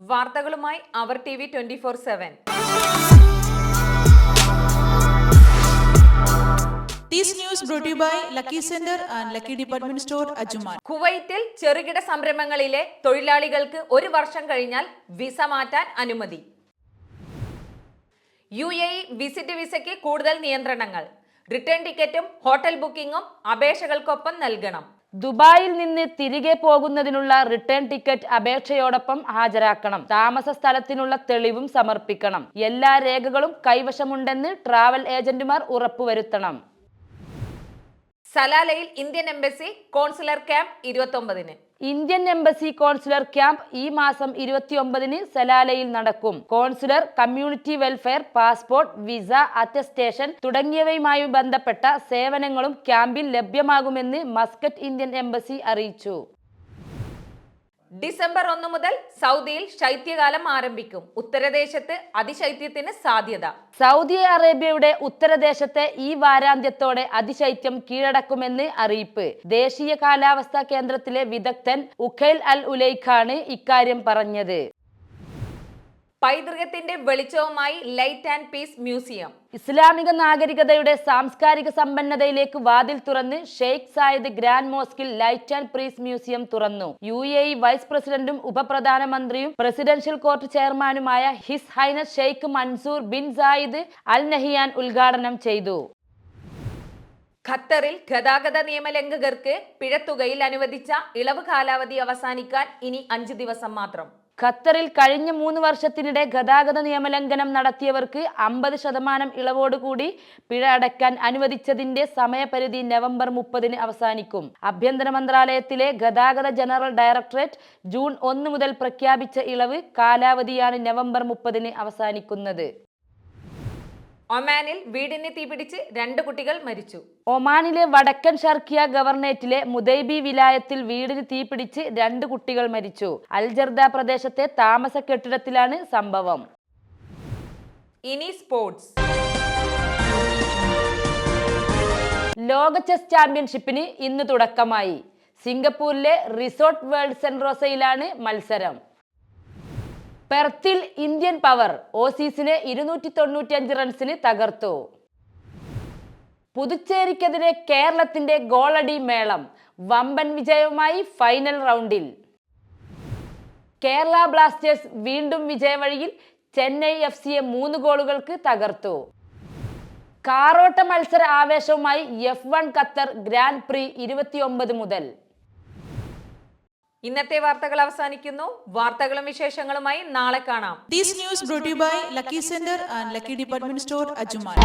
വാർത്തകളുമായി അവർ T V twenty four seven. കുവൈറ്റിൽ ചെറുകിട സംരംഭങ്ങളിലെ തൊഴിലാളികൾക്ക് ഒരു വർഷം കഴിഞ്ഞാൽ വിസ മാറ്റാൻ അനുമതി. യു എ ഇ വിസിറ്റ് വിസയ്ക്ക് കൂടുതൽ നിയന്ത്രണങ്ങൾ. റിട്ടേൺ ടിക്കറ്റും ഹോട്ടൽ ബുക്കിംഗും അപേക്ഷകൾക്കൊപ്പം നൽകണം. ദുബായിൽ നിന്ന് തിരികെ പോകുന്നതിനുള്ള റിട്ടേൺ ടിക്കറ്റ് അപേക്ഷയോടൊപ്പം ഹാജരാക്കണം. താമസ സ്ഥലത്തിനുള്ള തെളിവും സമർപ്പിക്കണം. എല്ലാ രേഖകളും കൈവശമുണ്ടെന്ന് ട്രാവൽ ഏജന്റുമാർ ഉറപ്പുവരുത്തണം. സലാലയിൽ ഇന്ത്യൻ എംബസി കോൺസുലർ ക്യാമ്പ് ഇരുപത്തൊമ്പതിന്. ഇന്ത്യൻ എംബസി കോൺസുലർ ക്യാമ്പ് ഈ മാസം ഇരുപത്തിയൊമ്പതിന് സലാലയിൽ നടക്കും. Consular community welfare passport visa attestation തുടങ്ങിയവയുമായി ബന്ധപ്പെട്ട സേവനങ്ങളും ക്യാമ്പിൽ ലഭ്യമാകുമെന്ന് മസ്കറ്റ് ഇന്ത്യൻ എംബസി അറിയിച്ചു. ഡിസംബർ ഒന്ന് മുതൽ സൗദിയിൽ ശൈത്യകാലം ആരംഭിക്കും. ഉത്തരദേശത്ത് അതിശൈത്യത്തിന് സാധ്യത. സൗദി അറേബ്യയുടെ ഉത്തരദേശത്തെ ഈ വാരാന്ത്യത്തോടെ അതിശൈത്യം കീഴടക്കുമെന്ന് അറിയിപ്പ്. ദേശീയ കാലാവസ്ഥാ കേന്ദ്രത്തിലെ വിദഗ്ധൻ ഉഖൈൽ അൽ ഉലൈഖാണ് ഇക്കാര്യം പറഞ്ഞത്. പൈതൃകത്തിന്റെ വെളിച്ചവുമായി ലൈറ്റ് ആൻഡ് പീസ് മ്യൂസിയം ഇസ്ലാമിക നാഗരികതയുടെ സാംസ്കാരിക സമ്പന്നതയിലേക്ക് വാതിൽ തുറന്ന് ഷെയ്ഖ് സായിദ് ഗ്രാൻഡ് മോസ്കിൽ ലൈറ്റ് ആൻഡ് പ്രീസ് മ്യൂസിയം തുറന്നു. യു എ ഇ വൈസ് പ്രസിഡന്റും ഉപപ്രധാനമന്ത്രിയും പ്രസിഡൻഷ്യൽ കോർട്ട് ചെയർമാനുമായ His Highness Sheikh Mansour bin Zayed Al Nahyan ഉദ്ഘാടനം ചെയ്തു. ഖത്തറിൽ ഗതാഗത നിയമലംഘകർക്ക് പിഴത്തുകയിൽ അനുവദിച്ച ഇളവ് കാലാവധി അവസാനിക്കാൻ ഇനി അഞ്ച് ദിവസം മാത്രം. ഖത്തറിൽ കഴിഞ്ഞ മൂന്ന് വർഷത്തിനിടെ ഗതാഗത നിയമലംഘനം നടത്തിയവർക്ക് അമ്പത് ശതമാനം ഇളവോടുകൂടി പിഴ അടയ്ക്കാൻ അനുവദിച്ചതിന്റെ സമയപരിധി നവംബർ മുപ്പതിന് അവസാനിക്കും. ആഭ്യന്തര മന്ത്രാലയത്തിലെ ഗതാഗത ജനറൽ ഡയറക്ടറേറ്റ് ജൂൺ ഒന്ന് മുതൽ പ്രഖ്യാപിച്ച ഇളവ് കാലാവധിയാണ് നവംബർ മുപ്പതിന് അവസാനിക്കുന്നത്. ഒമാനിൽ വീടിന് തീപിടിച്ച് രണ്ട് കുട്ടികൾ മരിച്ചു. ഒമാനിലെ വടക്കൻ ഷർക്കിയ ഗവർണേറ്റിലെ മുദൈബി വിലായത്തിൽ വീടിന് തീപിടിച്ച് രണ്ട് കുട്ടികൾ മരിച്ചു. അൽജർദ പ്രദേശത്തെ താമസ കെട്ടിടത്തിലാണ് സംഭവം. ഇനി സ്പോർട്സ്. ലോക ചെസ് ചാമ്പ്യൻഷിപ്പിന് ഇന്ന് തുടക്കമായി. സിംഗപ്പൂരിലെ റിസോർട്ട് വേൾഡ് സെൻറോസയിലാണ് മത്സരം. പെർത്തിൽ ഇന്ത്യൻ പവർ ഓസീസിനെ ഇരുന്നൂറ്റി തൊണ്ണൂറ്റിയഞ്ച് റൺസിന് തകർത്തു. പുതുച്ചേരിക്കെതിരെ കേരളത്തിന്റെ ഗോളടി മേളം വമ്പൻ വിജയവുമായി ഫൈനൽ റൗണ്ടിൽ. കേരള ബ്ലാസ്റ്റേഴ്സ് വീണ്ടും വിജയവഴിയിൽ ചെന്നൈ എഫ് സിയെ മൂന്ന് ഗോളുകൾക്ക് തകർത്തു. കാറോട്ട മത്സര ആവേശവുമായി F one Qatar grand prix ഇരുപത്തിയൊമ്പത് മുതൽ. ഇന്നത്തെ വാർത്തകൾ അവസാനിക്കുന്നു വാർത്തകളും വിശേഷങ്ങളുമായി നാളെ കാണാം news brought to you by Lucky Center and Lucky Department Store, Ajuman.